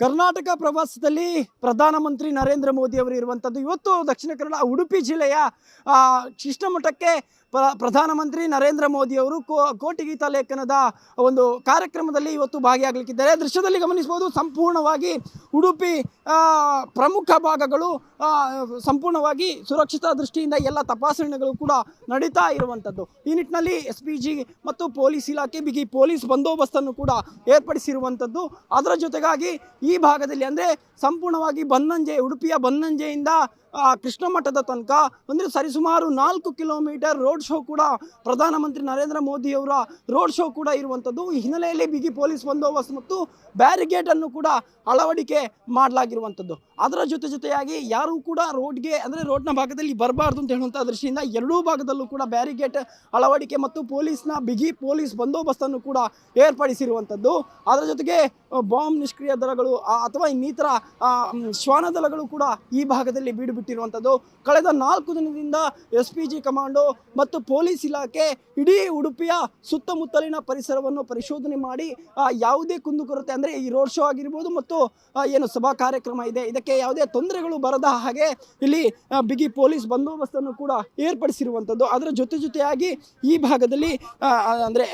ಕರ್ನಾಟಕ ಪ್ರವಾಸದಲ್ಲಿ ಪ್ರಧಾನಮಂತ್ರಿ ನರೇಂದ್ರ ಮೋದಿ ಅವರು ಇರುವಂಥದ್ದು ಇವತ್ತು ದಕ್ಷಿಣ ಕನ್ನಡ ಉಡುಪಿ ಜಿಲ್ಲೆಯ ಪ್ರ ಪ್ರಧಾನಮಂತ್ರಿ ನರೇಂದ್ರ ಮೋದಿ ಅವರು ಕೋಟಿಗೀತ ಲೇಖನದ ಒಂದು ಕಾರ್ಯಕ್ರಮದಲ್ಲಿ ಇವತ್ತು ಭಾಗಿಯಾಗಲಿಕ್ಕಿದ್ದಾರೆ. ದೃಶ್ಯದಲ್ಲಿ ಗಮನಿಸಬಹುದು, ಸಂಪೂರ್ಣವಾಗಿ ಉಡುಪಿ ಪ್ರಮುಖ ಭಾಗಗಳು ಸಂಪೂರ್ಣವಾಗಿ ಸುರಕ್ಷತಾ ದೃಷ್ಟಿಯಿಂದ ಎಲ್ಲ ತಪಾಸಣೆಗಳು ಕೂಡ ನಡೀತಾ ಇರುವಂಥದ್ದು. ಈ ನಿಟ್ಟಿನಲ್ಲಿ ಎಸ್ ಮತ್ತು ಪೊಲೀಸ್ ಇಲಾಖೆ, ಬಿಗಿ ಪೊಲೀಸ್ ಬಂದೋಬಸ್ತನ್ನು ಕೂಡ ಏರ್ಪಡಿಸಿರುವಂಥದ್ದು. ಅದರ ಜೊತೆಗಾಗಿ ಈ ಭಾಗದಲ್ಲಿ ಅಂದರೆ ಸಂಪೂರ್ಣವಾಗಿ ಬನ್ನಂಜೆ, ಉಡುಪಿಯ ಬನ್ನಂಜೆಯಿಂದ ಕೃಷ್ಣ ಮಠದ ತನಕ ಅಂದರೆ ಸರಿಸುಮಾರು ನಾಲ್ಕು ಕಿಲೋಮೀಟರ್ ರೋಡ್ ಶೋ ಕೂಡ ಪ್ರಧಾನಮಂತ್ರಿ ನರೇಂದ್ರ ಮೋದಿಯವರ ರೋಡ್ ಶೋ ಕೂಡ ಇರುವಂಥದ್ದು. ಈ ಹಿನ್ನೆಲೆಯಲ್ಲಿ ಬಿಗಿ ಪೊಲೀಸ್ ಬಂದೋಬಸ್ತ್ ಮತ್ತು ಬ್ಯಾರಿಗೇಡನ್ನು ಕೂಡ ಅಳವಡಿಕೆ ಮಾಡಲಾಗಿರುವಂಥದ್ದು. ಅದರ ಜೊತೆ ಜೊತೆಯಾಗಿ ಯಾರೂ ಕೂಡ ರೋಡ್ಗೆ ಅಂದರೆ ರೋಡ್ನ ಭಾಗದಲ್ಲಿ ಬರಬಾರ್ದು ಅಂತ ಹೇಳುವಂಥ ದೃಷ್ಟಿಯಿಂದ ಎರಡೂ ಭಾಗದಲ್ಲೂ ಕೂಡ ಬ್ಯಾರಿಗೇಟ್ ಅಳವಡಿಕೆ ಮತ್ತು ಪೊಲೀಸ್ನ ಬಿಗಿ ಪೊಲೀಸ್ ಬಂದೋಬಸ್ತನ್ನು ಕೂಡ ಏರ್ಪಡಿಸಿರುವಂಥದ್ದು. ಅದರ ಜೊತೆಗೆ ಬಾಂಬ್ ನಿಷ್ಕ್ರಿಯ ದಳಗಳು ಅಥವಾ ಇನ್ನಿತರ ಶ್ವಾನ ದಳಗಳು ಕೂಡ ಈ ಭಾಗದಲ್ಲಿ ಬೀಡು ಬಿಟ್ಟಿರುವಂಥದ್ದು ಕಳೆದ ನಾಲ್ಕು ದಿನದಿಂದ ಎಸ್ ಪಿ ಜಿ ಕಮಾಂಡೋ ಮತ್ತು ಪೊಲೀಸ್ ಇಲಾಖೆ ಇಡೀ ಉಡುಪಿಯ ಸುತ್ತಮುತ್ತಲಿನ ಪರಿಸರವನ್ನು ಪರಿಶೋಧನೆ ಮಾಡಿ ಯಾವುದೇ ಕುಂದುಕೊರತೆ ಅಂದರೆ ಈ ರೋಡ್ ಶೋ ಆಗಿರ್ಬೋದು ಮತ್ತು ಏನು ಸಭಾ ಕಾರ್ಯಕ್ರಮ ಇದೆ. ಇದಕ್ಕೆ ಯಾವುದೇ ತೊಂದರೆಗಳು ಬರದ ಹಾಗೆ ಇಲ್ಲಿ ಬಿಗಿ ಪೊಲೀಸ್ ಬಂದೋಬಸ್ತನ್ನು ಕೂಡ ಏರ್ಪಡಿಸಿರುವಂಥದ್ದು. ಅದರ ಜೊತೆ ಜೊತೆಯಾಗಿ ಈ ಭಾಗದಲ್ಲಿ ಅಂದರೆ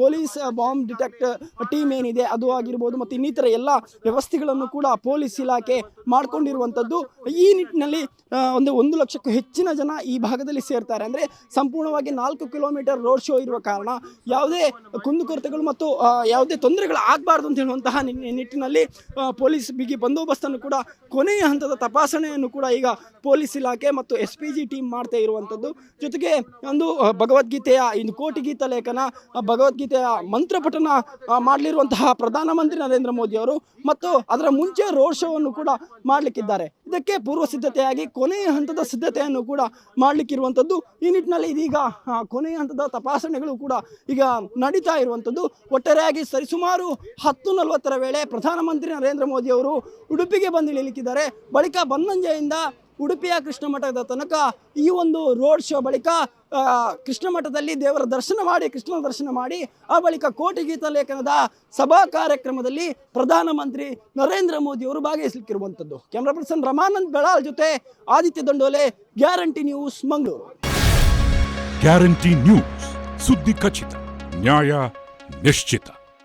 ಪೊಲೀಸ್ ಬಾಂಬ್ ಡಿಟೆಕ್ಟ್ ಟೀಮ್ ಏನಿದೆ ಅದು ಆಗಿರ್ಬೋದು ಮತ್ತು ಇನ್ನಿತರ ಎಲ್ಲ ವ್ಯವಸ್ಥೆಗಳನ್ನು ಕೂಡ ಪೊಲೀಸ್ ಇಲಾಖೆ ಮಾಡಿಕೊಂಡಿರುವಂಥದ್ದು. ಈ ನಿಟ್ಟಿನಲ್ಲಿ ಆ, ಒಂದು ಒಂದು ಲಕ್ಷಕ್ಕೂ ಹೆಚ್ಚಿನ ಜನ ಈ ಭಾಗದಲ್ಲಿ ಸೇರ್ತಾರೆ. ಅಂದರೆ ಸಂಪೂರ್ಣವಾಗಿ ನಾಲ್ಕು ಕಿಲೋಮೀಟರ್ ರೋಡ್ ಶೋ ಇರುವ ಕಾರಣ ಯಾವುದೇ ಕುಂದುಕೊರತೆಗಳು ಮತ್ತು ಯಾವುದೇ ತೊಂದರೆಗಳು ಆಗಬಾರ್ದು ಅಂತ ಹೇಳುವಂತಹ ನಿಟ್ಟಿನಲ್ಲಿ ಪೊಲೀಸ್ ಬಿಗಿ ಬಂದೋಬಸ್ತನ್ನು ಕೂಡ ಕೊನೆಯ ಹಂತದ ತಪಾಸಣೆಯನ್ನು ಕೂಡ ಈಗ ಪೊಲೀಸ್ ಇಲಾಖೆ ಮತ್ತು ಎಸ್ ಪಿ ಜಿ ಟೀಮ್ ಮಾಡ್ತಾ ಇರುವಂಥದ್ದು ಜೊತೆಗೆ ಒಂದು ಭಗವದ್ಗೀತೆಯ ಇನ್ನು ಕೋಟಿ ಗೀತ ಲೇಖನ ಭಗವದ್ಗೀತೆಯ ಮಂತ್ರಪಠನ ಮಾಡಲಿರುವಂತಹ ಪ್ರಧಾನಮಂತ್ರಿ ನರೇಂದ್ರ ಮೋದಿ ಅವರು ಮತ್ತು ಅದರ ಮುಂಚೆ ರೋಡ್ ಶೋವನ್ನು ಕೂಡ ಮಾಡಲಿಕ್ಕಿದ್ದಾರೆ. ಇದಕ್ಕೆ ಪೂರ್ವ ಸಿದ್ಧತೆಯಾಗಿ ಕೊನೆಯ ಹಂತದ ಸಿದ್ಧತೆಯನ್ನು ಕೂಡ ಮಾಡಲಿಕ್ಕಿರುವಂಥದ್ದು. ಈ ನಿಟ್ಟಿನಲ್ಲಿ ಇದೀಗ ಕೊನೆಯ ಹಂತದ ತಪಾಸಣೆಗಳು ಕೂಡ ಈಗ ನಡೀತಾ ಇರುವಂಥದ್ದು. ಒಟ್ಟಾರೆಯಾಗಿ ಸರಿಸುಮಾರು ಹತ್ತು ನಲವತ್ತರ ವೇಳೆ ಪ್ರಧಾನಮಂತ್ರಿ ನರೇಂದ್ರ ಮೋದಿ ಅವರು ಉಡುಪಿಗೆ ಬಂದು ಇಳಿಲಿಕ್ಕಿದ್ದಾರೆ ಬಳಿಕ ಬನ್ನಂಜೆಯಿಂದ ಉಡುಪಿಯ ಕೃಷ್ಣ ಮಠದ ತನಕ ಈ ಒಂದು ರೋಡ್ ಶೋ ಬಳಿಕ ಕೃಷ್ಣ ಮಠದಲ್ಲಿ ದೇವರ ದರ್ಶನ ಮಾಡಿ, ಕೃಷ್ಣನ ದರ್ಶನ ಮಾಡಿ, ಆ ಬಳಿಕ ಕೋಟಿ ಗೀತ ಲೇಖನದ ಸಭಾ ಕಾರ್ಯಕ್ರಮದಲ್ಲಿ ಪ್ರಧಾನಮಂತ್ರಿ ನರೇಂದ್ರ ಮೋದಿ ಅವರು ಭಾಗವಹಿಸಲಿಕ್ಕಿರುವಂಥದ್ದು. ಕ್ಯಾಮ್ರಾ ಪರ್ಸನ್ ರಮಾನಂದ್ ಬೆಳಾಲ್ ಜೊತೆ Aditya Dandole, guarantee news, Mangaluru. Guarantee news, ಸುದ್ದಿ ಖಚಿತ, ನ್ಯಾಯ ನಿಶ್ಚಿತ.